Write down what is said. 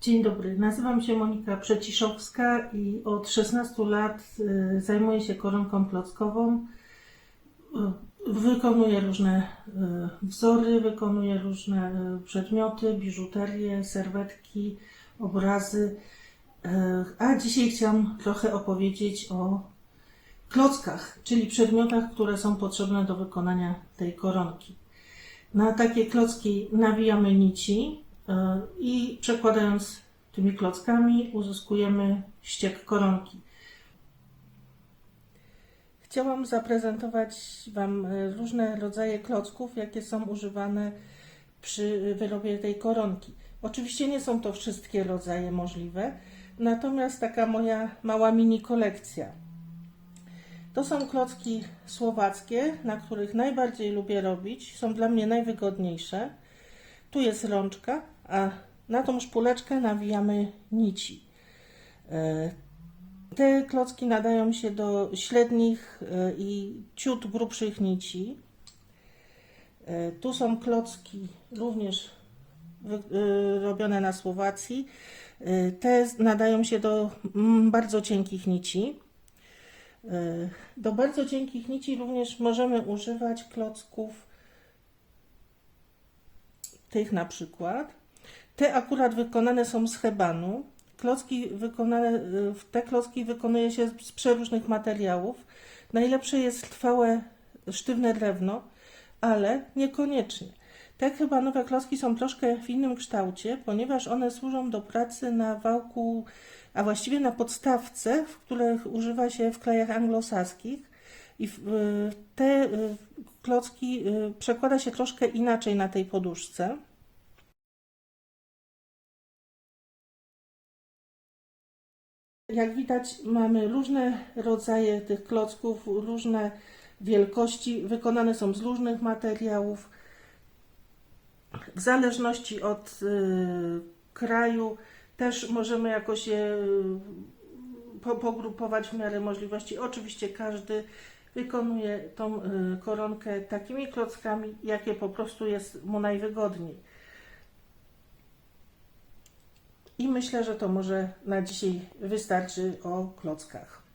Dzień dobry, nazywam się Monika Przeciszowska i od 16 lat y, zajmuję się koronką klockową. Y, Wykonuję różne y, wzory, wykonuję różne przedmioty, biżuterię, serwetki, obrazy. A dzisiaj chciałam trochę opowiedzieć o klockach, czyli przedmiotach, które są potrzebne do wykonania tej koronki. Na takie klocki nawijamy nici i przekładając tymi klockami uzyskujemy ściek koronki. Chciałam zaprezentować Wam y, różne rodzaje klocków, jakie są używane przy wyrobie tej koronki. Oczywiście nie są to wszystkie rodzaje możliwe, natomiast taka moja mała mini kolekcja. To są klocki słowackie, na których najbardziej lubię robić. Są dla mnie najwygodniejsze. Tu jest rączka, a na tą szpuleczkę nawijamy nici. E, Te klocki nadają się do średnich e, i ciut grubszych nici. E, Tu są klocki również robione na Słowacji. Te nadają się do mm, bardzo cienkich nici. Do bardzo cienkich nici również możemy używać klocków tych na przykład. Te akurat wykonane są z hebanu. Klocki wykonane, y, te klocki wykonuje się z przeróżnych materiałów. Najlepsze jest trwałe, sztywne drewno, ale niekoniecznie. Te hebanowe klocki są troszkę w innym kształcie, ponieważ one służą do pracy na wałku, a właściwie na podstawce, w których używa się w krajach anglosaskich. I y, te y, klocki przekłada się troszkę inaczej na tej poduszce. Jak widać, mamy różne rodzaje tych klocków, różne wielkości, wykonane są z różnych materiałów. W zależności od y, kraju też możemy jakoś je y, po, pogrupować w miarę możliwości. Oczywiście każdy wykonuje tą y, koronkę takimi klockami, jakie po prostu jest mu najwygodniej. I myślę, że to może na dzisiaj wystarczy o klockach.